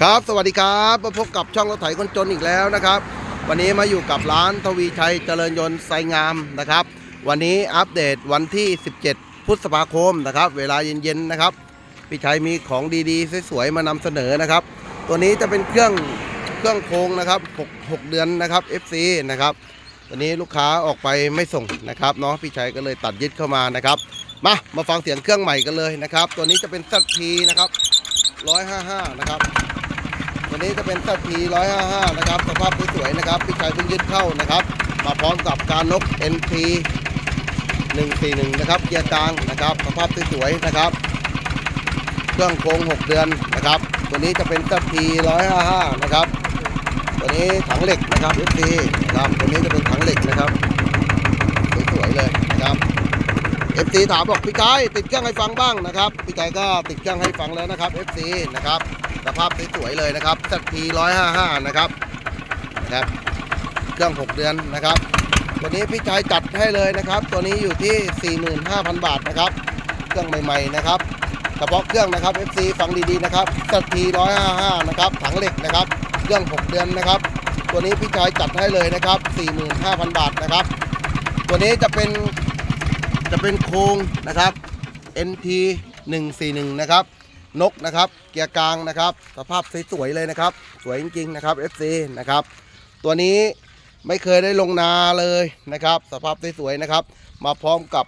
ครับสวัสดีครับมาพบกับช่องรถไถคนจนอีกแล้วนะครับ วันนี้มาอยู่กับร้านทวีชัยเจริญยนต์ไซงามนะครับ วันนี้อัปเดตวันที่ 17 พฤษภาคมนะครับ เวลาเย็นๆนะครับพี่ชัยมีของดีๆสวยๆมานำเสนอนะครับ ตัวนี้จะเป็นเครื่องเครื่องโครงนะครับ6 6เดือนนะครับ FC นะครับตัวนี้ลูกค้าออกไปไม่ส่งนะครับเนาะพี่ชัยก็เลยตัดยึดเข้ามานะครับ มามาฟังเสียงเครื่องใหม่กันเลยนะครับ ตัวนี้จะเป็นสัตทีนะครับ155นะครับ นี้จะเป็นสัตที155นะครับสภาพสวยๆนะครับพี่ชัยเพิ่งยึดเข้านะครับ มาพร้อมกับการนก NT 141 นะครับเกียร์กลางนะครับสภาพสวยๆนะครับ เครื่องโครง6 เดือนนะครับ ตัวนี้จะเป็นสัตที155นะครับ ตัวนี้ถังเหล็กนะครับ FT นะครับตัวนี้จะเป็นถังเหล็กนะครับสวยๆเลยนะครับ FT ถามบอกพี่กายติดเครื่องให้ฟังบ้างนะครับ พี่กายก็ติดเครื่องให้ฟังแล้วนะครับ FT นะครับ สภาพสวยๆเลยนะครับสัตที155นะครับนะครับ เครื่อง 6 เดือนนะครับ ตัวนี้พี่ชายจัดให้เลยนะครับ ตัวนี้อยู่ที่ 45,000 บาทนะครับ เครื่องใหม่ๆนะครับเฉพาะเครื่องนะครับ FC ฟังดีๆนะครับสัตที155นะครับถังเหล็กนะครับ เครื่อง 6 เดือนนะครับ ตัวนี้พี่ชายจัดให้เลยนะครับ 45,000 บาทนะครับ ตัวนี้จะเป็นจะเป็นโครงนะครับ NT 141 นะครับ นกนะครับ เกียร์กลางนะครับ สภาพสวยๆเลยนะครับ สวยจริงๆนะครับ FC นะครับ ตัวนี้ไม่เคยได้ลงนาเลยนะครับ สภาพสวยๆนะครับ มาพร้อมกับ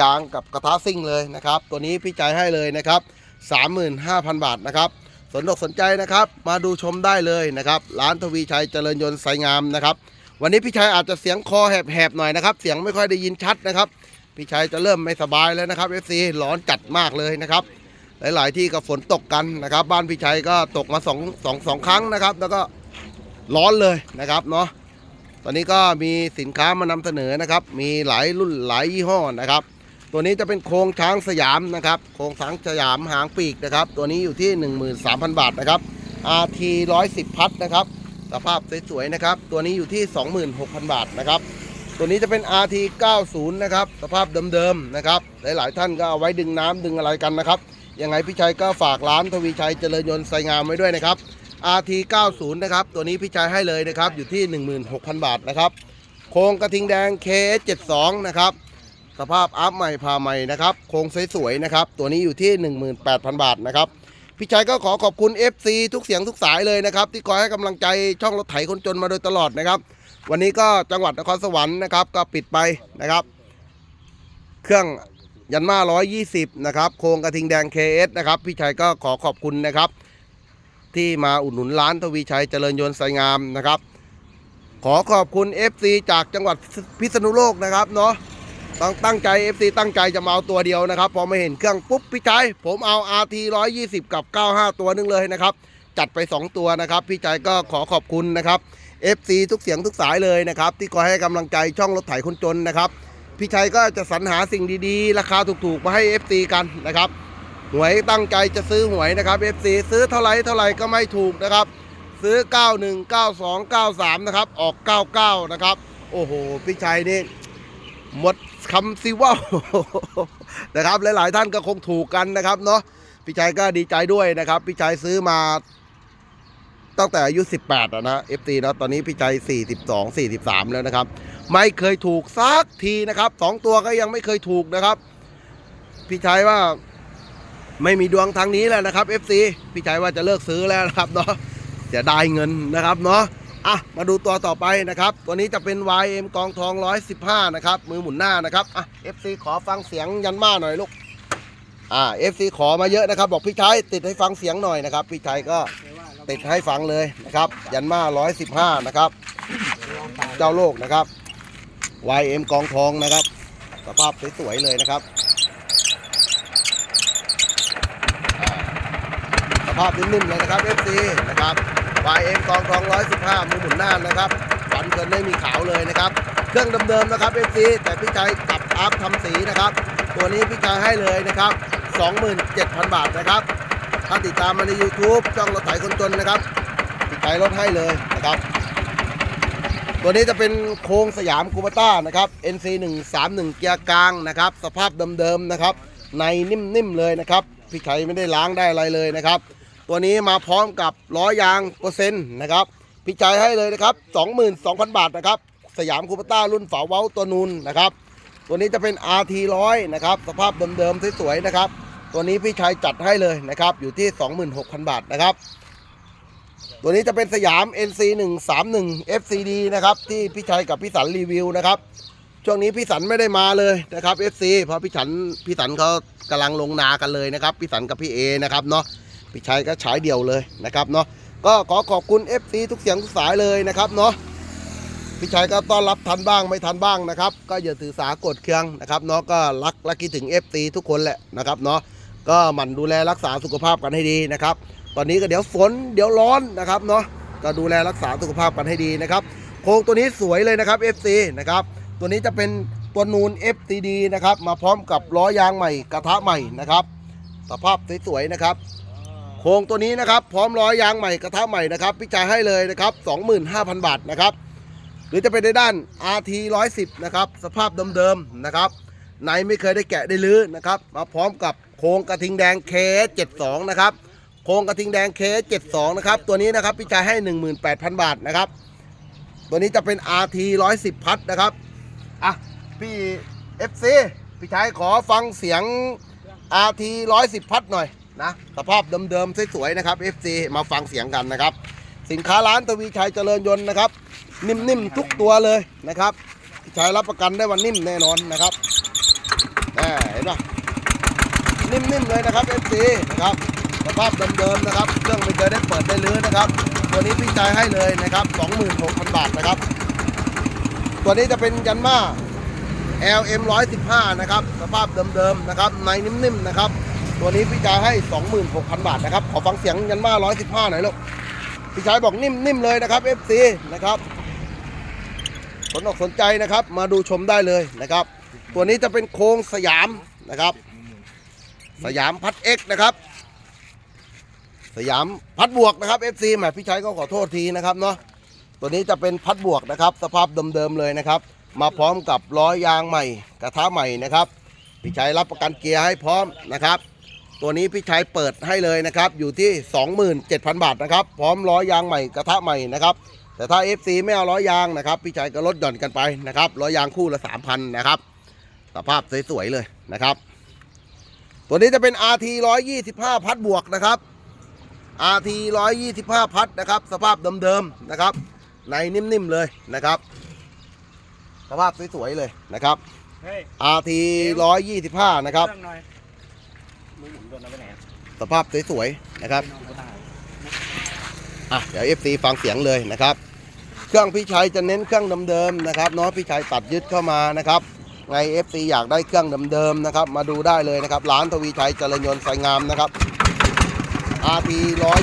ยางกับกระทะซิ่งเลยนะครับ ตัวนี้พี่จ่ายให้เลยนะครับ 35,000 บาทนะครับ สนอกสนใจนะครับ มาดูชมได้เลยนะครับ ร้านทวีชัยเจริญยนต์ไซงามนะครับ วันนี้พี่ชัยอาจจะเสียงคอแหบๆหน่อยนะครับ เสียงไม่ค่อยได้ยินชัดนะครับ พี่ชัยจะเริ่มไม่สบายแล้วนะครับ FC ร้อนจัดมากเลยนะครับ หลาย ๆ ที่ก็ฝนตกกันนะครับ บ้านพี่ชัยก็ตกมาสองสองสองครั้งนะครับ แล้วก็ร้อนเลยนะครับเนาะตอนนี้ก็มีสินค้ามานำเสนอนะครับ มีหลายรุ่นหลายยี่ห้อนะครับ ตัวนี้จะเป็นโครงช้างสยามนะครับ โครงช้างสยามหางปีกนะครับ ตัวนี้อยู่ที่ 13,000 บาทนะครับ RT 110 พัดนะครับ สภาพสวย ๆ นะครับ ตัวนี้อยู่ที่ 26,000 บาทนะครับ ตัวนี้จะเป็น RT 90 นะครับ สภาพเดิม ๆ นะครับ หลาย ๆ ท่านก็เอาไว้ดึงน้ำดึงอะไรกันนะครับ ยังไงพี่ชัยก็ฝากร้านทวีชัยเจริญยนต์ไซงามไว้ด้วยนะครับ RT 90 นะครับตัวนี้พี่ชัยให้เลยนะครับอยู่ที่ 16,000 บาทนะครับโครงกระทิงแดง KS 72 นะครับสภาพอัพใหม่พาใหม่นะครับโครงสวยๆนะครับตัวนี้อยู่ที่ 18,000 บาทนะครับพี่ชัยก็ขอขอบคุณ FC ทุกเสียงทุกสายเลยนะครับ ที่คอยให้กำลังใจช่องรถไถคนจนมาโดยตลอดนะครับ วันนี้ก็จังหวัดนครสวรรค์นะครับก็ปิดไปนะครับ เครื่อง ยันมา120นะครับโครงกระทิงแดง KS นะครับพี่ชัยก็ขอขอบคุณนะครับ ที่มาอุดหนุนร้านทวีชัยเจริญยนต์ไซงามนะครับ ขอขอบคุณ FC จากจังหวัดพิษณุโลกนะครับเนาะตั้งตั้งใจ FC ตั้งใจจะมาเอาตัวเดียวนะครับ พอมาเห็นเครื่องปุ๊บพี่ชัยผมเอา RT 120 กับ 95 ตัวนึงเลยนะครับ จัดไป 2 ตัวนะครับ พี่ชัยก็ขอขอบคุณนะครับ FC ทุกเสียงทุกสายเลยนะครับ ที่คอยให้กำลังใจช่องรถไถคนจนนะครับ พี่ชัยก็จะสรรหาสิ่งดีๆ ราคาถูกๆ มาให้ FC กันนะครับ หวยตั้งใจจะซื้อหวยนะครับ FC ซื้อเท่าไรเท่าไรก็ไม่ถูกนะครับ ซื้อ 91 92 93 นะครับ ออก 99 นะครับ โอ้โห พี่ชัยนี่หมดคำซิว่านะครับ หลายๆท่านก็คงถูกกันนะครับเนาะพี่ชัยก็ดีใจด้วยนะครับ พี่ชัยซื้อมา ตั้งแต่อายุ 18อะนะ FT นะตอนนี้พี่ชัย42 43 แล้วนะครับ ไม่เคยถูกสักทีนะครับสองตัวก็ยังไม่เคยถูกนะครับ พี่ชัยว่าไม่มีดวงทางนี้แล้วนะครับ FC พี่ชัยว่าจะเลิกซื้อแล้วนะครับเนาะเสียดายเงินนะครับเนาะอะมาดูตัวต่อไปนะครับ ตัวนี้จะเป็น YM กองทอง 115 นะครับ มือหมุนหน้านะครับอะ FC ขอฟังเสียงยันมาหน่อยลูกอ่า FC ขอมาเยอะนะครับ บอกพี่ชัยติดให้ฟังเสียงหน่อยนะครับ พี่ชัยก็ ติดให้ฟังเลยนะครับ ยันมา115นะครับ เจ้าโลกนะครับ YM กองทองนะครับ สภาพสวยๆเลยนะครับ สภาพนิ่มๆเลยนะครับ FC นะครับ YM กองทอง115มือหมุนหน้านะครับฝันเกินไม่มีขาวเลยนะครับ เครื่องเดิมๆนะครับ FC แต่พี่ชายตับอัพทำสีนะครับ ตัวนี้พี่ชายให้เลยนะครับ 27,000 บาทนะครับ ถ้าติดตามมาใน YouTube ช่องรถไถคนจนนะครับพี่ชายลดให้เลยนะครับ ตัวนี้จะเป็นโครงสยามคูปต้านะครับ NC 131เกียร์กลางนะครับ สภาพเดิมๆนะครับ ในนิ่มๆเลยนะครับพี่ชัยไม่ได้ล้างได้อะไรเลยนะครับ ตัวนี้มาพร้อมกับล้อยางเปอร์เซ็นต์นะครับพี่ใจายให้เลยนะครับ 22,000 บาทนะครับ สยามคูปต้ารุ่นฝาเว้าตัวนูนนะครับ ตัวนี้จะเป็น RT 100 นะครับ สภาพเดิมๆสวยๆนะครับ ตัวนี้พี่ชัยจัดให้เลยนะครับ อยู่ที่ 26,000 บาทนะครับ ตัวนี้จะเป็นสยาม NC 131 FCD นะครับที่พี่ชัยกับพี่สันรีวิวนะครับ ช่วงนี้พี่สันไม่ได้มาเลยนะครับ FC เพราะพี่สันพี่สันเขากำลังลงนากันเลยนะครับพี่สันกับพี่เอนะครับเนาะพี่ชัยก็ฉายเดี่ยวเลยนะครับเนาะก็ขอขอบคุณ FC ทุกเสียงทุกสายเลยนะครับเนาะพี่ชัยก็ต้อนรับทันบ้างไม่ทันบ้างนะครับ ก็อย่าถือสากดเครื่องนะครับเนาะก็รักและคิดถึง FC ทุกคนแหละนะครับเนาะ ก็หมั่นดูแลรักษาสุขภาพกันให้ดีนะครับ ตอนนี้ก็เดี๋ยวฝนเดี๋ยวร้อนนะครับเนาะก็ดูแลรักษาสุขภาพกันให้ดีนะครับโครงตัวนี้สวยเลยนะครับ FC นะครับตัวนี้จะเป็นตัวนูน FTD นะครับมาพร้อมกับล้อยางใหม่กระทะใหม่นะครับสภาพสวยๆนะครับโครงตัวนี้นะครับพร้อมล้อยางใหม่กระทะใหม่นะครับพี่จ่ายให้เลยนะครับ 25,000 บาทนะครับหรือจะเป็นในด้าน RT 110นะครับสภาพเดิมๆนะครับในไม่เคยได้แกะได้ลื้อนะครับ มาพร้อมกับ โครงกระทิงแดง K72 นะครับโครงกระทิงแดง K72 นะครับตัวนี้นะครับพี่จ่ายให้ 18,000 บาทนะครับ ตัวนี้จะเป็น RT 110 พัดนะครับอะพี่ FC พี่ชายขอฟังเสียง RT 110 พัดหน่อยนะสภาพเดิมๆสวยๆนะครับ FC มาฟังเสียงกันนะครับ สินค้าร้านทวีชัยเจริญยนต์นะครับ นิ่มๆทุกตัวเลยนะครับพี่ชายรับประกันได้ว่านิ่มแน่นอนนะครับอ่าเห็นปะ นิ่มๆเลยนะครับ FC นะครับสภาพเดิมๆนะครับ เครื่องไม่เคยได้เปิดได้ลื้อนะครับ ตัวนี้พี่ชายให้เลยนะครับ 26,000 บาทนะครับ ตัวนี้จะเป็นยันมา LM 115นะครับ สภาพเดิมๆนะครับ ในนิ่มๆนะครับ ตัวนี้พี่ชายให้ 26,000 บาทนะครับ ขอฟังเสียงยันมา 115 หน่อยลูก พี่ชายบอกนิ่มๆเลยนะครับ FC นะครับ สนอกสนใจนะครับ มาดูชมได้เลยนะครับ ตัวนี้จะเป็นโครงสยามนะครับ สยามพัด X นะครับ สยามพัดบวกนะครับ FC แหมพี่ชายก็ขอโทษทีนะครับเนาะตัวนี้จะเป็นพัดบวกนะครับ สภาพเดิมๆเลยนะครับ มาพร้อมกับล้อยางใหม่ กระทะใหม่นะครับพี่ชัยรับประกันเกียร์ให้พร้อมนะครับ ตัวนี้พี่ชัยเปิดให้เลยนะครับ อยู่ที่ 27,000 บาทนะครับ พร้อมล้อยางใหม่กระทะใหม่นะครับแต่ถ้า FC ไม่เอาล้อยางนะครับ พี่ชัยก็ลดหย่อนกันไปนะครับล้อยางคู่ละ 3,000 นะครับ สภาพสวยๆเลยนะครับ ตัวนี้จะเป็น RT 125 พัดบวกนะครับ RT 125 พัดนะครับ สภาพเดิมๆนะครับ ในนิ่มๆเลยนะครับ สภาพสวยๆเลยนะครับ เฮ้ย RT 125 นะครับ เรื่องหน่อยมือหมุนโดนเอาไปไหนอะสภาพสวยๆนะครับ ไปนอนกูตายอะเดี๋ยว FC ฟังเสียงเลยนะครับ เครื่องพี่ชัยจะเน้นเครื่องเดิมๆนะครับเนาะพี่ชัยตัดยึดเข้ามานะครับ ไง FC อยากได้เครื่องเดิมๆนะครับ มาดูได้เลยนะครับ ร้านทวีชัยเจริญยนต์ไซงามนะครับ RT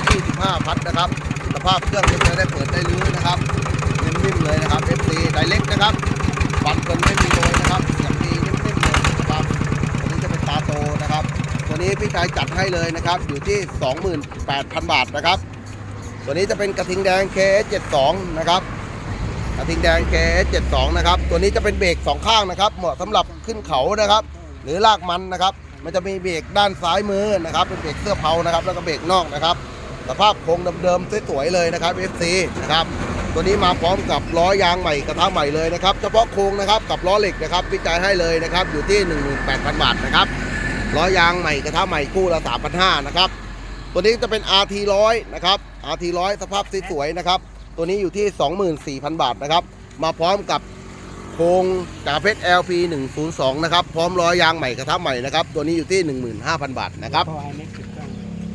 125 พัดนะครับสภาพเครื่องจะได้เปิดได้รื้อนะครับนิ่มๆเลยนะครับ FC ไดเล็กนะครับฟันเกินไม่มีโรยนะครับเสียงดีนิ่มๆเลยนะครับตัวนี้จะเป็นตาโตนะครับตัวนี้พี่ชายจัดให้เลยนะครับ อยู่ที่ 28,000 บาทนะครับ ตัวนี้จะเป็นกระทิงแดง KS72 นะครับ กระทิงแดง KS72 นะครับ ตัวนี้จะเป็นเบรกสองข้างนะครับ เหมาะสำหรับขึ้นเขานะครับ หรือลากมันนะครับ มันจะมีเบรกด้านซ้ายมือนะครับ เป็นเบรกเสื้อเผานะครับ แล้วก็เบรกนอกนะครับ สภาพโครงเดิมๆสวยๆเลยนะครับ FC นะครับ ตัวนี้มาพร้อมกับล้อยางใหม่กระทะใหม่เลยนะครับ เฉพาะโครงนะครับกับล้อเหล็กนะครับพี่จ่ายให้เลยนะครับ อยู่ที่ 18,000 บาทนะครับ ล้อยางใหม่กระทะใหม่คู่ละ3,500นะครับ ตัวนี้จะเป็น RT 100 นะครับ RT 100 สภาพสวยๆนะครับ ตัวนี้อยู่ที่ 24,000 บาทนะครับ มาพร้อมกับโครงจาเพชร LP 102นะครับ พร้อมล้อยางใหม่กระทะใหม่นะครับ ตัวนี้อยู่ที่ 15,000 บาทนะครับพอไอ้เม็กติดเครื่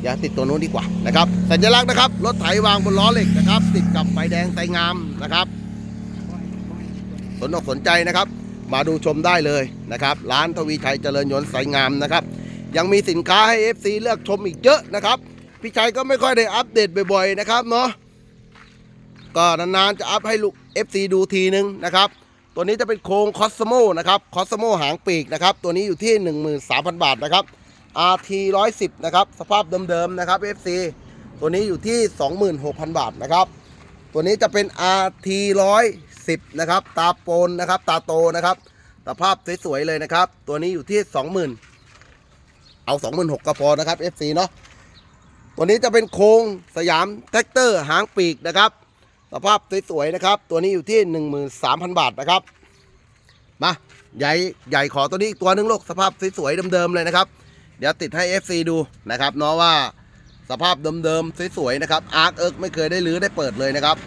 อย่าติดตัวนู้นดีกว่านะครับ สัญลักษณ์นะครับ รถไถวางบนล้อเหล็กนะครับ ติดกับไฟแดงไฟงามนะครับ สนอกสนใจนะครับ มาดูชมได้เลยนะครับ ร้านทวีชัยเจริญยนต์สงามนะครับ ยังมีสินค้าให้ FC เลือกชมอีกเยอะนะครับ พี่ชัยก็ไม่ค่อยได้อัปเดตบ่อยๆนะครับเนาะ ก็นานๆจะอัพให้ลูก FC ดูทีนึงนะครับตัวนี้จะเป็นโครงคอสโมนะครับคอสโมหางปีกนะครับตัวนี้อยู่ที่ 13,000 บาทนะครับ RT 110นะครับสภาพเดิมๆนะครับ FC ตัวนี้อยู่ที่ 26,000 บาทนะครับ ตัวนี้จะเป็น RT 110นะครับตาโปนนะครับตาโตนะครับสภาพสวยๆเลยนะครับ ตัวนี้อยู่ที่ 20,000 เอา 26,000ก็พอนะครับ FC เนาะตัวนี้จะเป็นโครงสยามแท็กเตอร์หางปีกนะครับ สภาพสวยๆนะครับ ตัวนี้อยู่ที่ 13,000 บาทนะครับ มาใหญ่ใหญ่ขอตัวนี้อีกตัวหนึงลูกสภาพสวยๆเดิมๆเลยนะครับ เดี๋ยวติดให้ FC ดูนะครับเนาะว่าสภาพเดิมๆสวยๆนะครับอาร์คเอิร์กไม่เคยได้รื้อได้เปิดเลยนะครับ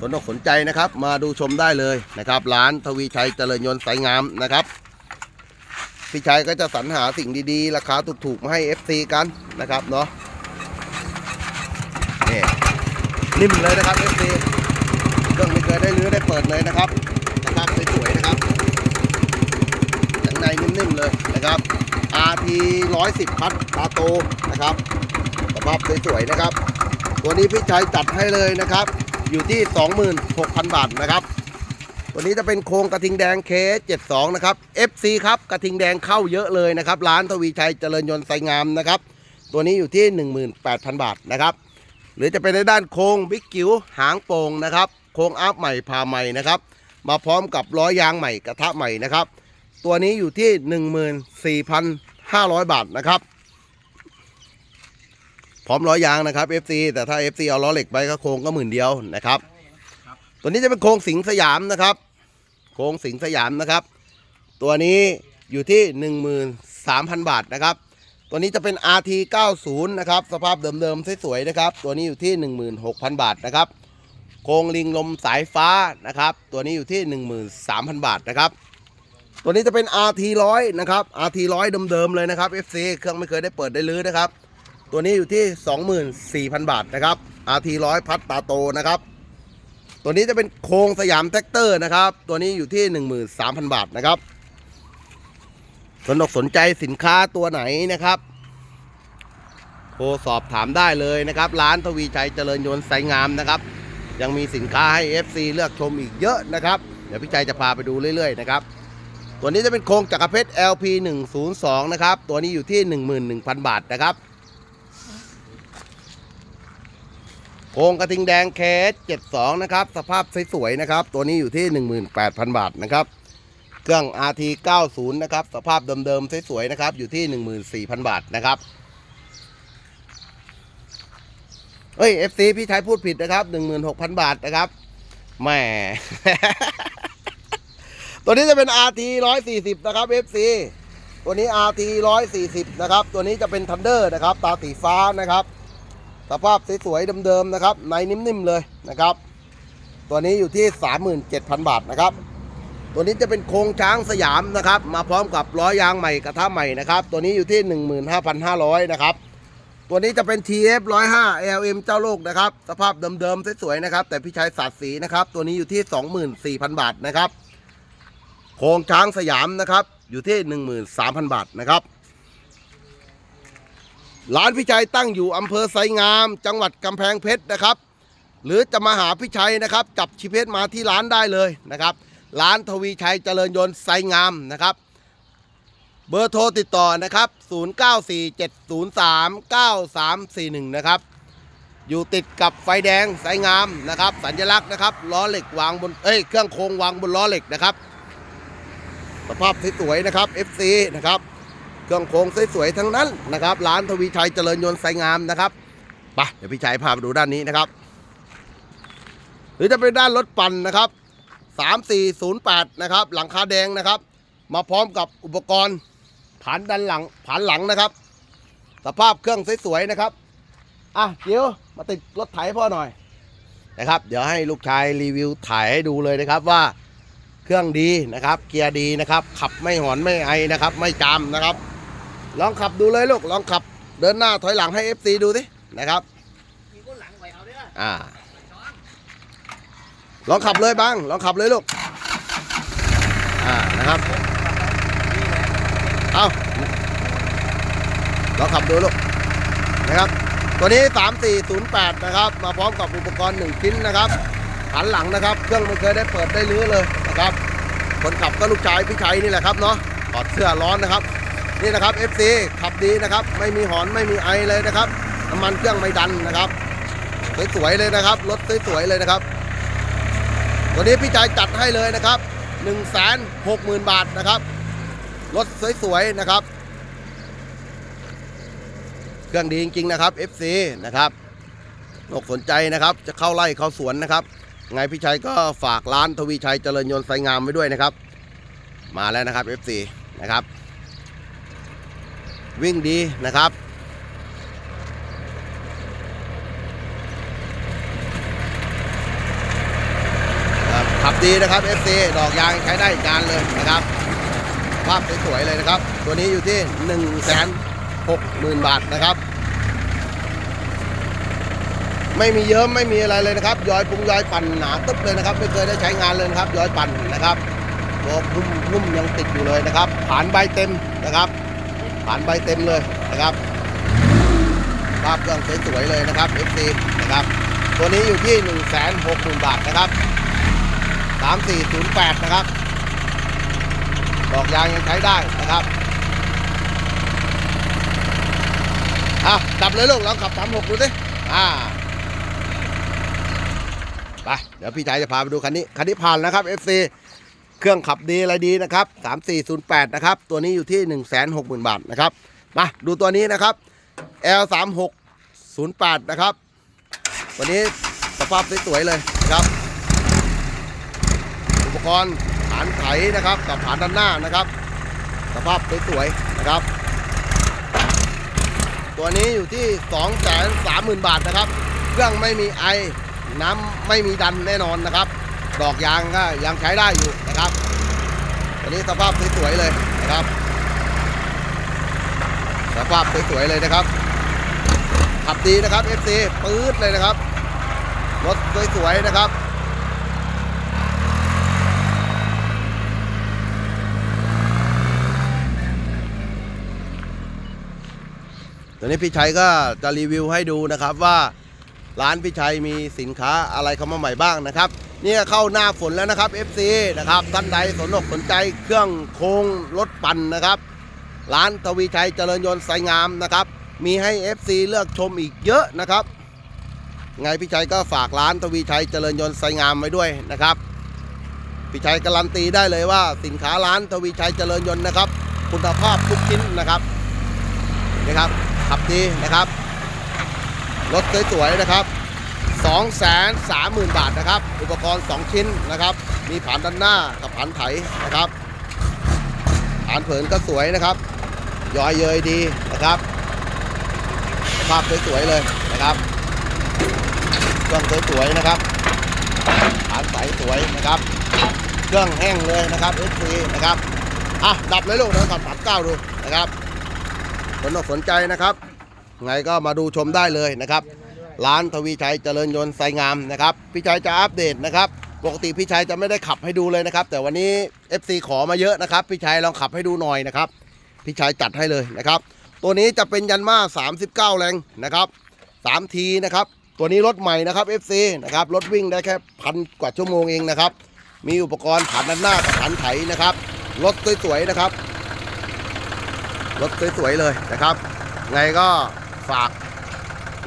สนอกสนใจนะครับ มาดูชมได้เลยนะครับ ร้านทวีชัยเจริญยนต์สายงามนะครับพี่ชัยก็จะสรรหาสิ่งดีๆ ราคาถูกๆมาให้ FC กันนะครับเนาะนี่ นิ่มเลยนะครับ FC เครื่องไม่เคยได้รื้อได้เปิดเลยนะครับสภาพสวยๆนะครับข้างในนิ่มๆเลยนะครับ RT 110พัดตาโตนะครับสภาพสวยๆนะครับ ตัวนี้พี่ชัยจัดให้เลยนะครับ อยู่ที่ 26,000 บาทนะครับตัวนี้จะเป็นโครงกระทิงแดง K72 นะครับ FC ครับกระทิงแดงเข้าเยอะเลยนะครับ ร้านทวีชัยเจริญยนต์ไซงามนะครับ ตัวนี้อยู่ที่ 18,000 บาทนะครับ หรือจะเป็นในด้านโครงบิ๊กกิ๋วหางโป่งนะครับ โครงอัพใหม่พาใหม่นะครับ มาพร้อมกับล้อยางใหม่กระทะใหม่นะครับ ตัวนี้อยู่ที่ 14,500 บาทนะครับ พร้อมล้อยางนะครับ FC แต่ถ้า FC เอาล้อเหล็กไปก็โครงก็หมื่นเดียวนะครับ ตัวนี้จะเป็นโครงสิงสยามนะครับ โครงสิงสยามนะครับ ตัวนี้อยู่ที่ 13,000 บาทนะครับ ตัวนี้จะเป็น RT 90นะครับ สภาพเดิมๆสวยๆนะครับ ตัวนี้อยู่ที่ 16,000 บาทนะครับ โครงลิงลมสายฟ้านะครับ ตัวนี้อยู่ที่ 13,000 บาทนะครับ ตัวนี้จะเป็น RT 100นะครับ RT 100เดิมๆเลยนะครับ FC เครื่องไม่เคยได้เปิดได้ลื้อนะครับ ตัวนี้อยู่ที่ 24,000 บาทนะครับ RT 100พัดตาโตนะครับ ตัวนี้จะเป็นโครงสยามแท็กเตอร์นะครับ ตัวนี้อยู่ที่ 13,000 บาทนะครับ สนอกสนใจสินค้าตัวไหนนะครับโทรสอบถามได้เลยนะครับ ร้านทวีชัยเจริญยนต์ไซงามนะครับ ยังมีสินค้าให้ FC เลือกชมอีกเยอะนะครับ เดี๋ยวพี่ชัยจะพาไปดูเรื่อย ๆ นะครับ ตัวนี้จะเป็นโครงจักรเพชร LP 102นะครับ ตัวนี้อยู่ที่ 11,000 บาทนะครับโครงกระทิงแดงเคส72 นะครับ สภาพสวยๆนะครับ ตัวนี้อยู่ที่ 18,000 บาทนะครับ เครื่อง RT 90นะครับ สภาพเดิมๆสวยๆนะครับ อยู่ที่ 14,000 บาทนะครับเอ้ย FC พี่ชายพูดผิดนะครับ 16,000 บาทนะครับแหมตัวนี้จะเป็น RT 140 นะครับ FC ตัวนี้ RT 140 นะครับ ตัวนี้จะเป็น Thunder นะครับ ตาสีฟ้านะครับ สภาพสวยๆเดิมๆนะครับ ในนิ่มๆเลยนะครับ ตัวนี้อยู่ที่ 37,000 บาทนะครับ ตัวนี้จะเป็นโครงช้างสยามนะครับ มาพร้อมกับล้อยางใหม่กระทะใหม่นะครับ ตัวนี้อยู่ที่ 15,500 นะครับ ตัวนี้จะเป็น TF 105 LM เจ้าโลกนะครับ สภาพเดิมๆสวยๆนะครับ แต่พี่ชายสัดสีนะครับ ตัวนี้อยู่ที่ 24,000 บาทนะครับ โครงช้างสยามนะครับ อยู่ที่ 13,000 บาทนะครับร้านพี่ชัยตั้งอยู่อำเภอไซงาม จังหวัดกำแพงเพชรนะครับ หรือจะมาหาพี่ชัยนะครับ จับชิเพชรมาที่ร้านได้เลยนะครับ ร้านทวีชัยเจริญยนต์ไซงามนะครับ เบอร์โทรติดต่อนะครับ 0947039341 นะครับ อยู่ติดกับไฟแดงไซงามนะครับ สัญลักษณ์นะครับล้อเหล็กวางบนเอ้ยเครื่องโครงวางบนล้อเหล็กนะครับ สภาพสวยๆนะครับ FC นะครับเครื่องโครงสวยๆทั้งนั้นนะครับ ร้านทวีชัยเจริญยนต์ไซงามนะครับไปเดี๋ยวพี่ชัยพาไปดูด้านนี้นะครับ หรือจะเป็นด้านรถปั่นนะครับ 3408 นะครับ หลังคาแดงนะครับ มาพร้อมกับอุปกรณ์ผานด้านหลังผานหลังนะครับ สภาพเครื่องสวยๆนะครับอะเดี๋ยวมาติดรถไถพ่อหน่อยนะครับ เดี๋ยวให้ลูกชายรีวิวถ่ายให้ดูเลยนะครับว่าเครื่องดีนะครับ เกียร์ดีนะครับ ขับไม่หอนไม่ไอนะครับ ไม่จามนะครับ ลองขับดูเลยลูกลองขับ เดินหน้าถอยหลังให้ FC ดูสินะครับมีคนหลังไว้เอาเด้ออ่า ลองขับเลยบ้างลองขับเลยลูก อ่า นะครับ เอาลองขับดูลูก นะครับ ตัวนี้ 3408 นะครับ มาพร้อมกับอุปกรณ์ 1 ชิ้นนะครับหันหลังนะครับ เครื่องไม่เคยได้เปิดได้รื้อเลยนะครับ คนขับก็ลูกชายพี่ชัยนี่แหละครับเนาะถอดเสื้อร้อนนะครับ นี่นะครับ FC ขับดีนะครับ ไม่มีหอนไม่มีไอเลยนะครับน้ำมันเครื่องไม่ดันนะครับ สวยๆเลยนะครับ รถสวยๆเลยนะครับ ตัวนี้พี่ชายจัดให้เลยนะครับ 1 6 0 0 0 0 บาทนะครับ รถสวยๆนะครับ เครื่องดีจริงๆนะครับ FC นะครับนกสนใจนะครับ จะเข้าไล่เข้าสวนนะครับ ไงพี่ชัยก็ฝากร้านทวีชัยเจริญยนต์ไซงามไว้ด้วยนะครับ มาแล้วนะครับ FC นะครับ วิ่งดีนะครับ ครับขับ ดีนะครับ FC ดอกยางใช้ได้การเลยนะครับ ภาพสวยๆเลยนะครับ ตัวนี้อยู่ที่1นึ่งแสนหกหมื่นบาทนะครับ ไม่มีเยิ้มไม่มีอะไรเลยนะครับ ย้อยปุงย้อยปั่นหนาตึ๊บเลยนะครับ ไม่เคยได้ใช้งานเลยนะครับ ย้อยปั่นนะครับตัวพุ่มพุ่มยังติดอยู่เลยนะครับ ผ่านใบเต็มนะครับ ผ่านใบเต็มเลยนะครับภาพเครื่องสวยๆเลยนะครับ FC นะครับ ตัวนี้อยู่ที่1นึ่งแสนหกหมื่นบาทนะครับ 3408 นะครับ ดอกยางยังใช้ได้นะครับอะดับเลยลูกลองขับ36ดูสิอ่าไปเดี๋ยวพี่ชายจะพาไปดูคันนี้ คันนี้ผ่านนะครับ FC เครื่องขับดีอะไรดีนะครับ 3408 นะครับ ตัวนี้อยู่ที่ 160,000 บาทนะครับ มาดูตัวนี้นะครับ L3608 นะครับ ตัวนี้สภาพสวยๆเลยนะครับ อุปกรณ์ฐานไถนะครับ กับฐานด้านหน้านะครับ สภาพสวยๆนะครับ ตัวนี้อยู่ที่ 2 3 0 0 0 0 บาทนะครับ เครื่องไม่มีไอ น้ำไม่มีดันแน่นอนนะครับ ดอกยางก็ยังใช้ได้อยู่นะครับ ตัวนี้สภาพสวยๆเลยนะครับ สภาพสวยๆเลยนะครับ ขับดีนะครับ FC ปื๊ดเลยนะครับ รถสวยๆนะครับ ตอนนี้พี่ชัยก็จะรีวิวให้ดูนะครับว่าร้านพี่ชัยมีสินค้าอะไรเข้ามาใหม่บ้างนะครับนี่เข้าหน้าฝนแล้วนะครับ FC นะครับท่านใดสนอกสนใจเครื่องโครงรถปั่นนะครับ ร้านทวีชัยเจริญยนต์ไซงามนะครับ มีให้ FC เลือกชมอีกเยอะนะครับ ไงพี่ชัยก็ฝากร้านทวีชัยเจริญยนต์ไซงามไว้ด้วยนะครับพี่ชัยการันตีได้เลยว่าสินค้าร้านทวีชัยเจริญยนต์นะครับ คุณภาพทุกชิ้นนะครับนะครับ ขับดีนะครับ รถสวยๆนะครับ2 3 0 0 0 0 บาทนะครับ อุปกรณ์ 2 ชิ้นนะครับ มีผานด้านหน้ากับผานไถนะครับ ผานเผินก็สวยนะครับยอยเยยดีนะครับ ภาพสวยๆเลยนะครับเครื่องสวยๆนะครับ ผานใสสวยนะครับ เครื่องแห้งเลยนะครับเอซีนะครับ อะ ดับเลยลูกเดี๋ยวขับตัดเก้าดูนะครับ สนอกสนใจนะครับไงก็มาดูชมได้เลยนะครับ ร้านทวีชัยเจริญยนต์ไซงามนะครับพี่ชัยจะอัปเดตนะครับ ปกติพี่ชัยจะไม่ได้ขับให้ดูเลยนะครับ แต่วันนี้ FC ขอมาเยอะนะครับ พี่ชัยลองขับให้ดูหน่อยนะครับ พี่ชัยจัดให้เลยนะครับ ตัวนี้จะเป็นยันมา39 แรงนะครับ3ทีนะครับ ตัวนี้รถใหม่นะครับ FC นะครับรถวิ่งได้แค่พันกว่าชั่วโมงเองนะครับ มีอุปกรณ์ผ่านด้านหน้ากับผ่านไถนะครับรถสวยๆนะครับ รถสวยๆเลยนะครับ ไงก็ฝาก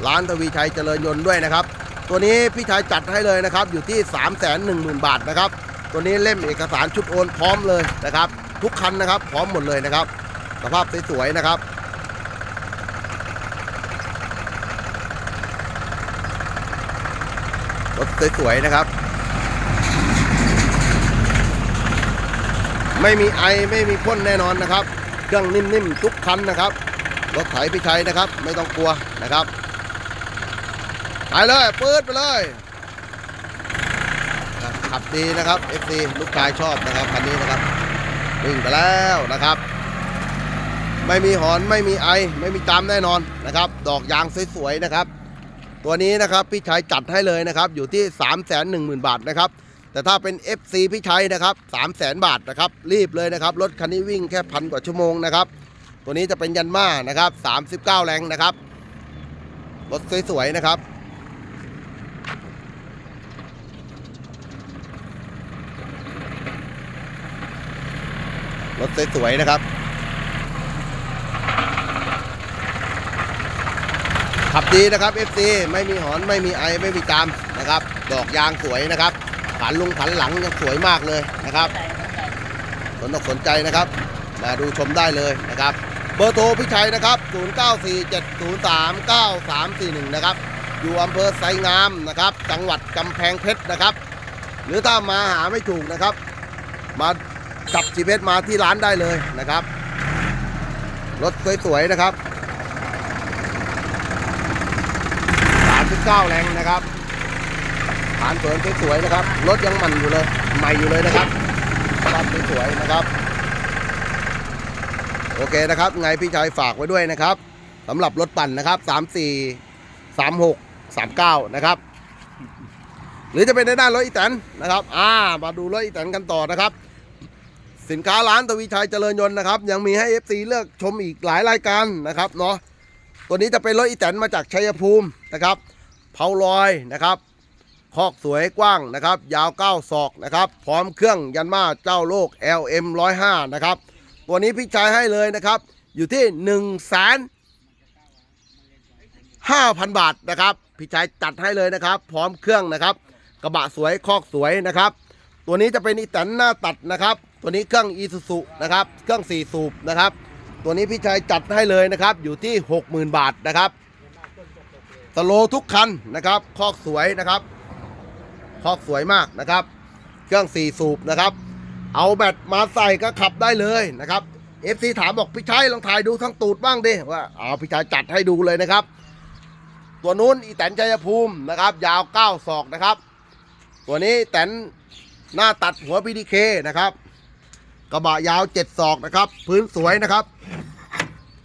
ร้านทวีชัยเจริญยนต์ด้วยนะครับ ตัวนี้พี่ชายจัดให้เลยนะครับ อยู่ที่ 3 1 0 0 0 0 บาทนะครับ ตัวนี้เล่มเอกสารชุดโอนพร้อมเลยนะครับ ทุกคันนะครับ พร้อมหมดเลยนะครับ สภาพสวยๆนะครับรถสวยๆนะครับ ไม่มีไอไม่มีพ่นแน่นอนนะครับ เครื่องนิ่มๆทุกคันนะครับ รถไถพี่ชัยนะครับ ไม่ต้องกลัวนะครับไปเลยปืดไปเลยขับดีนะครับ FD ลูกชายชอบนะครับคันนี้นะครับวิ่งไปแล้วนะครับ ไม่มีหอนไม่มีไอ ไม่มีจามแน่นอนนะครับ ดอกยางสวยๆนะครับ ตัวนี้นะครับพี่ชัยจัดให้เลยนะครับ อยู่ที่ 3 1 0 0 0 0 บาทนะครับ แต่ถ้าเป็น FC พี่ชัยนะครับ3 0 0 0 0 0บาทนะครับ รีบเลยนะครับ รถคันนี้วิ่งแค่พันกว่าชั่วโมงนะครับ ตัวนี้จะเป็นยันมานะครับ 39 แรงนะครับ รถสวยๆนะครับรถสวยๆนะครับ ขับดีนะครับ FC ไม่มีหอนไม่มีไอไม่มีจามนะครับ ดอกยางสวยนะครับ ผันลุงผันหลังยังสวยมากเลยนะครับสนอกสนใจนะครับ มาดูชมได้เลยนะครับ เบอร์โทรพี่ชัยนะครับ 0947039341 นะครับ อยู่อำเภอไซงามนะครับ จังหวัดกำแพงเพชรนะครับ หรือถ้ามาหาไม่ถูกนะครับ มาจับจีเพชรมาที่ร้านได้เลยนะครับ รถสวยๆนะครับ 39 แรงนะครับานเสริมสวยๆนะครับ รถยังมันอยู่เลย ใหม่อยู่เลยนะครับสภาพสวยๆนะครับ โอเคนะครับ ไงพี่ชายฝากไว้ด้วยนะครับสำหรับรถปั่นนะครับ34 36 39นะครับ หรือจะเป็นในด้านรถอีแตนนะครับ อ่า มาดูรถอีแตนกันต่อนะครับ สินค้าร้านตวีชัยเจริญยนต์นะครับ ยังมีให้ FC เลือกชมอีกหลายรายการนะครับเนาะตัวนี้จะเป็นรถอีแตนมาจากชัยภูมินะครับเผาลอยนะครับ คอกสวยกว้างนะครับ ยาว 9 ศอกนะครับ พร้อมเครื่องยันมาเจ้าโลก LM 105นะครับ ตัวนี้พี่ชายให้เลยนะครับ อยู่ที่1นึ่งแสนห้าพันบาทนะครับ พี่ชายจัดให้เลยนะครับ พร้อมเครื่องนะครับ กระบะสวยคอกสวยนะครับ ตัวนี้จะเป็นอีแตนหน้าตัดนะครับ ตัวนี้เครื่องอีซูซุนะครับ เครื่อง4สูบนะครับ ตัวนี้พี่ชายจัดให้เลยนะครับ อยู่ที่ 60,000 บาทนะครับสโลทุกคันนะครับ คอกสวยนะครับ คอกสวยมากนะครับ เครื่อง4สูบนะครับ เอาแบตมาใส่ก็ขับได้เลยนะครับ FC ถามบอกพี่ชัยลองถ่ายดูทั้งตูดบ้างดิว่าเอาพี่ชัยจัดให้ดูเลยนะครับ ตัวนู้นอีแตนชัยภูมินะครับ ยาว9ศอกนะครับ ตัวนี้แตนหน้าตัดหัว PDK นะครับ กระบะยาว7ศอกนะครับ พื้นสวยนะครับ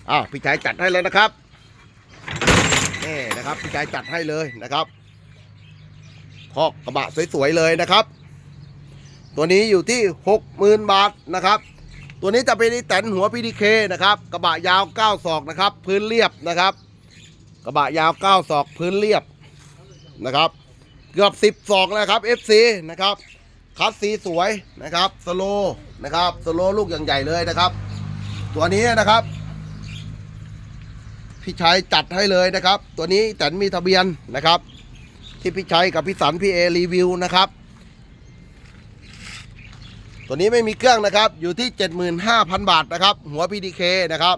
อ้าวพี่ชัยจัดให้เลยนะครับนี่นะครับพี่ชัยจัดให้เลยนะครับ คอกกระบะสวยๆเลยนะครับ ตัวนี้อยู่ที่ 60,000 บาทนะครับ ตัวนี้จะเป็นแตนหัว PDK นะครับ กระบะยาว9ศอกนะครับ พื้นเรียบนะครับ กระบะยาว9ศอกพื้นเรียบนะครับ เกือบ 10ศอกแล้วครับ FC นะครับคัสสีสวยนะครับสโลนะครับสโลลูกอย่างใหญ่เลยนะครับ ตัวนี้นะครับพี่ชัยจัดให้เลยนะครับ ตัวนี้แต่มีทะเบียนนะครับ ที่พี่ชัยกับพี่สันพี่เอรีวิวนะครับ ตัวนี้ไม่มีเครื่องนะครับ อยู่ที่ 75,000 บาทนะครับ หัว PDK นะครับ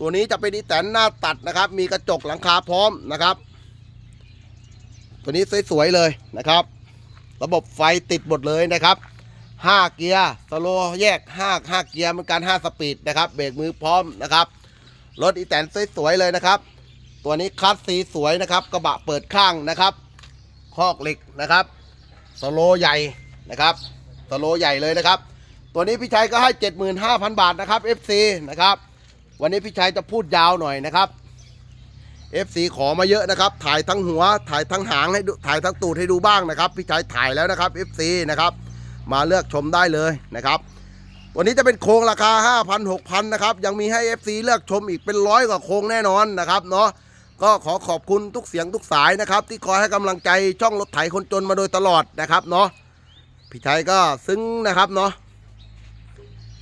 ตัวนี้จะเป็นอีแตนหน้าตัดนะครับ มีกระจกหลังคาพร้อมนะครับ ตัวนี้สวยๆเลยนะครับ ระบบไฟติดหมดเลยนะครับ5เกียร์สโลแยก5 5เกียร์เหมือนกัน5สปีดนะครับเบรกมือพร้อมนะครับรถอีแตนสวยๆเลยนะครับ ตัวนี้คัสสีสวยนะครับ กระบะเปิดข้างนะครับ คอกเหล็กนะครับสโลใหญ่นะครับสโลใหญ่เลยนะครับ ตัวนี้พี่ชัยก็ให้ 75,000 บาทนะครับ FC นะครับ วันนี้พี่ชัยจะพูดยาวหน่อยนะครับ FC ขอมาเยอะนะครับ ถ่ายทั้งหัว ถ่ายทั้งหางให้ดูถ่ายทั้งตูดให้ดูบ้างนะครับ พี่ชัยถ่ายแล้วนะครับ FC นะครับ มาเลือกชมได้เลยนะครับวันนี้จะเป็นโครงราคา 5,000 6,000 นะครับ ยังมีให้ FC เลือกชมอีกเป็นร้อยกว่าโครงแน่นอนนะครับเนาะ ก็ขอขอบคุณทุกเสียงทุกสายนะครับ ที่คอยให้กำลังใจช่องรถไถคนจนมาโดยตลอดนะครับเนาะพี่ชัยก็ซึ้งนะครับเนาะ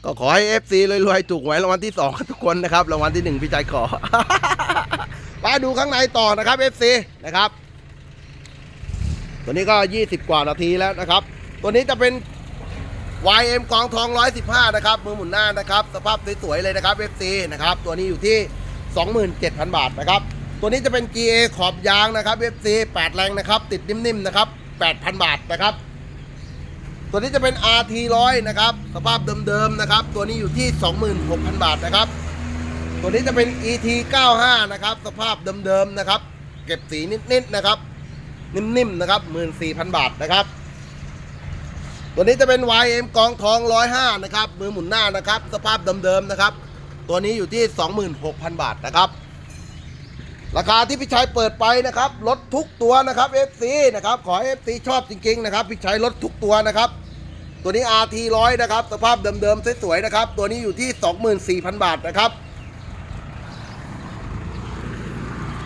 ก็ขอให้ FC รวยๆถูกหวยรางวัลที่สองทุกคนนะครับรางวัลที่หนึ่งพี่ชัยขอมาดูข้างในต่อนะครับ FC นะครับ ตัวนี้ก็20กว่านาทีแล้วนะครับ ตัวนี้จะเป็น YM กองทอง 115 นะครับ มือหมุนหน้านะครับ สภาพสวยๆเลยนะครับ FC นะครับ ตัวนี้อยู่ที่ 27,000 บาทนะครับ ตัวนี้จะเป็น GA ขอบยางนะครับ FC 8 แรงนะครับ ติดนิ่มๆนะครับ 8,000 บาทนะครับ ตัวนี้จะเป็น RT 100นะครับ สภาพเดิมๆนะครับ ตัวนี้อยู่ที่ 26,000 บาทนะครับ ตัวนี้จะเป็น ET 95นะครับ สภาพเดิมๆนะครับ เก็บสีนิดๆนะครับ นิ่มๆนะครับ 14,000 บาทนะครับ ตัวนี้จะเป็น YM กองทอง 105 นะครับ มือหมุนหน้านะครับ สภาพเดิมๆนะครับ ตัวนี้อยู่ที่ 26,000 บาทนะครับ ราคาที่พี่ชัยเปิดไปนะครับลดทุกตัวนะครับ FC นะครับขอ FC ชอบจริงๆนะครับพี่ชัยลดทุกตัวนะครับ ตัวนี้ RT 100นะครับสภาพเดิมๆสวยๆนะครับ ตัวนี้อยู่ที่ 24,000 บาทนะครับ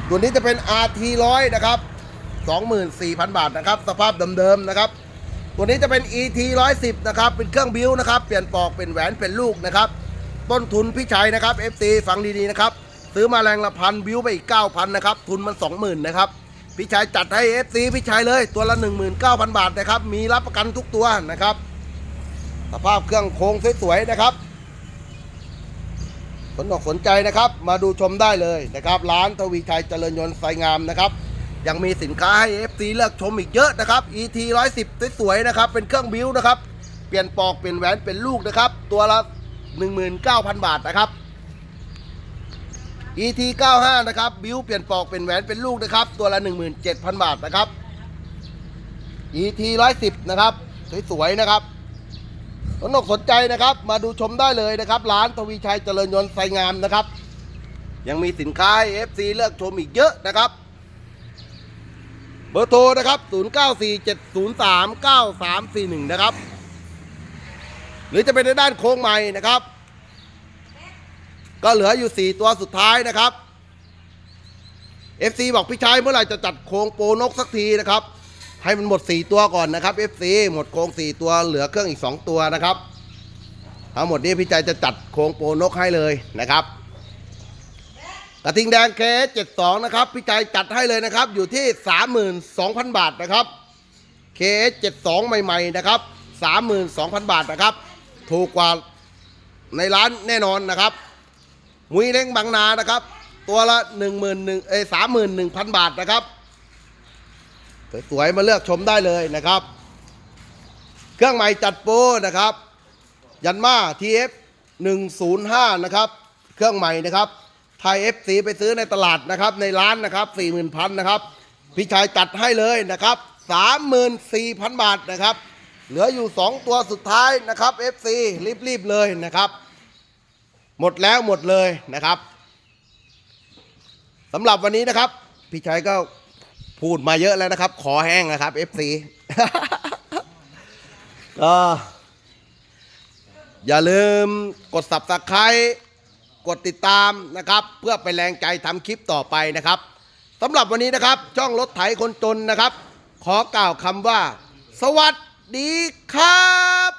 ตัวนี้จะเป็น RT 100นะครับ24,000 บาทนะครับ สภาพเดิมๆนะครับ ตัวนี้จะเป็น ET 110นะครับเป็นเครื่องบิวนะครับเปลี่ยนปลอกเป็นแหวนเป็นลูกนะครับ ต้นทุนพี่ชัยนะครับ FC ฟังดีๆนะครับ ซื้อมาแรงละพันบิวไปอีก 9,000 นะครับ ทุนมัน 20,000 นะครับ พี่ชัยจัดให้ FC พี่ชัยเลยตัวละ 19,000 บาทนะครับ มีรับประกันทุกตัวนะครับ สภาพเครื่องโครงสวยๆนะครับสนอกสนใจนะครับ มาดูชมได้เลยนะครับ ร้านทวีชัยเจริญยนต์ไซงามนะครับยังมีสินค้าให้ FC เลือกชมอีกเยอะนะครับ ET 110สวยๆนะครับ เป็นเครื่องบิวนะครับ เปลี่ยนปอก เปลี่ยนแหวน เป็นลูกนะครับ ตัวละ 19,000 บาทนะครับ ET 95 นะครับบิวเปลี่ยนปอกเป็นแหวนเป็นลูกนะครับ ตัวละ 17,000 บาทนะครับ ET 110 นะครับสวยๆนะครับสนอกสนใจนะครับ มาดูชมได้เลยนะครับ ร้านทวีชัยเจริญยนต์ไซงามนะครับ ยังมีสินค้าให้ FC เลือกชมอีกเยอะนะครับเบอร์โทรนะครับ 0947039341 นะครับ หรือจะเป็นในด้านโค้งใหม่นะครับ ก็เหลืออยู่ 4 ตัวสุดท้ายนะครับ FC บอกพี่ชายเมื่อไหร่จะจัดโครงโปรนกสักทีนะครับ ให้มันหมด 4 ตัวก่อนนะครับ FC หมดโครง4 ตัวเหลือเครื่องอีก 2 ตัวนะครับทั้งหมดนี้พี่ชายจะจัดโครงโปรนกให้เลยนะครับ กระทิงแดงเคเจ็ดสองนะครับ พี่ใจจัดให้เลยนะครับ อยู่ที่สามหมื่นสองพันบาทนะครับเคเจ็ดสองใหม่ ๆ นะครับสามหมื่นสองพันบาทนะครับ ถูกกว่าในร้านแน่นอนนะครับ มุ้ยเล้งบางนานะครับ ตัวละหนึ่งหมื่นหนึ่งเอ้สามหมื่นหนึ่งพันบาทนะครับ สวยๆมาเลือกชมได้เลยนะครับ เครื่องใหม่จัดโปรนะครับ ยันมา TF 105นะครับ เครื่องใหม่นะครับไทย FC ไปซื้อในตลาดนะครับ ในร้านนะครับ40,000พันนะครับพี่ชายจัดให้เลยนะครับ34,000บาทนะครับ เหลืออยู่2ตัวสุดท้ายนะครับ FC รีบๆเลยนะครับ หมดแล้วหมดเลยนะครับสำหรับวันนี้นะครับ พี่ชายก็พูดมาเยอะแล้วนะครับ ขอแห้งนะครับ FC ก็อย่าลืมกด subscribe กดติดตามนะครับ เพื่อเป็นแรงใจทำคลิปต่อไปนะครับสำหรับวันนี้นะครับ ช่องรถไถคนจนนะครับ ขอกล่าวคำว่า สวัสดีครับ